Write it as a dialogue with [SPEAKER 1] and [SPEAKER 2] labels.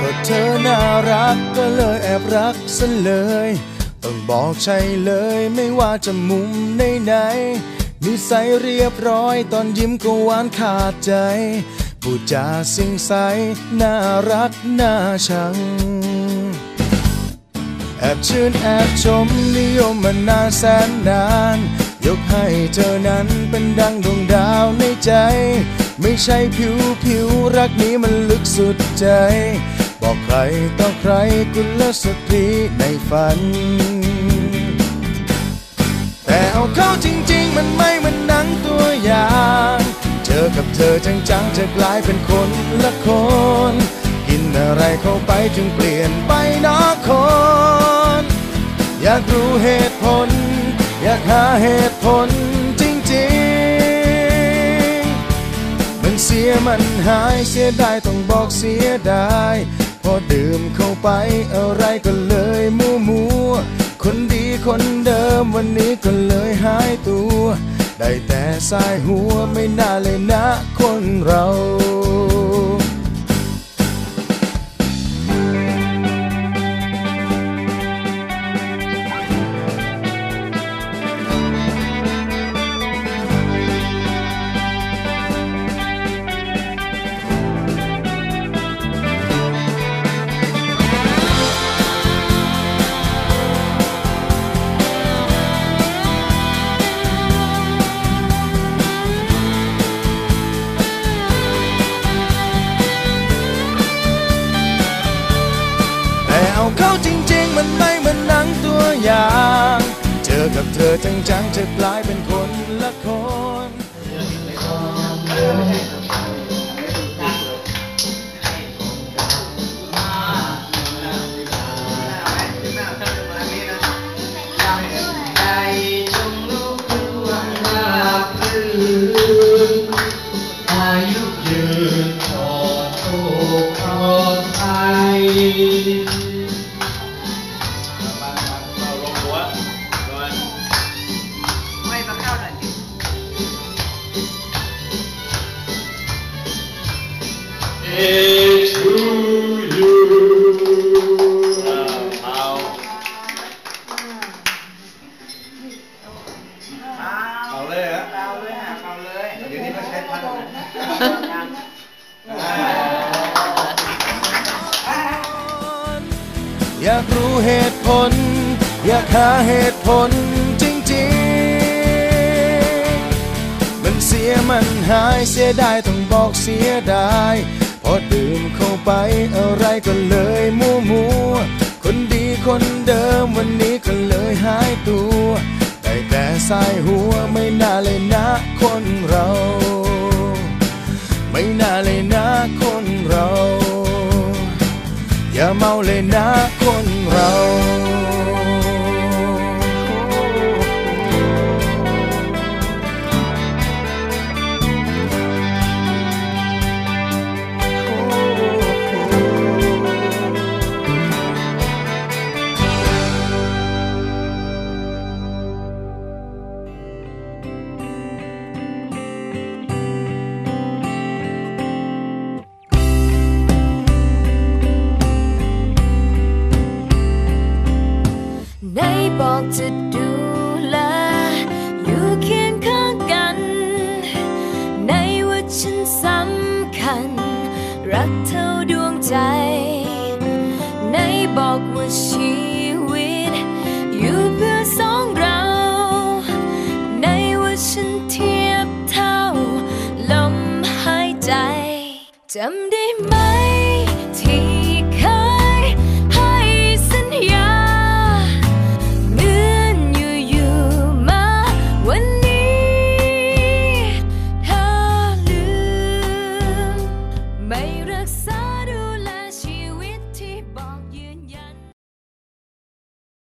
[SPEAKER 1] ก็เธอน่ารักก็เลยแอบรักซะเลย ต้องบอกใช่เลยไม่ว่าจะมุมไหนไหนนิสัยเรียบร้อยตอนยิ้มก็หวานขาดใจ พูดจาสิ่งใส น่ารัก น่าชัง แอบชื่นแอบชมนิยมมานานแสนนาน ยกให้เธอนั้นเป็นดังดวงดาวในใจ ไม่ใช่ผิวผิวรักนี้มันลึกสุดใจ บอกใครต่อใครกุลสตรีในฝัน แต่เอาเข้าจริง ๆ มันไม่เหมือนหนังตัว จอกับเธอจังๆจะกลายเป็นคนละคน กินอะไรเข้าไปจึงเปลี่ยนไปนอกคน อยากรู้เหตุผล อยากหาเหตุผลจริงๆ มันเสียมันหายเสียดายต้องบอกเสียดายพอดื่มเข้าไปอะไรก็เลยมัวมัวๆคนดีคนเดิมวันนี้ก็เลยหายตัว ได้แต่สายหัวไม่น่าเลยนะคนเรา กับเธอจังๆจะกลายเป็นคนละคน
[SPEAKER 2] ด
[SPEAKER 3] พัน
[SPEAKER 1] อยากรู้เหตุผล อยากหาเหตุผลจริงๆ มันเสียมันหายเสียดายต้องบอกเสียดายพอดื่มเข้าไปอะไรก็เลยมัวมัวคนดีคนเดิมวันนี้ก็เลยหายตัวได้แต่สายหัวไม่น่าเลยนะคนเรา คนเรา อย่าเมาเลยนะคนเรา
[SPEAKER 4] บอกจะดูแล อยู่เคียงข้างกัน ในว่าฉันสำคัญ รักเท่าดวงใจไหนบอกว่าชีวิต อยู่เพื่อสองเรา ในว่าฉันเทียบเท่า ลมหายใจจำได้ไหม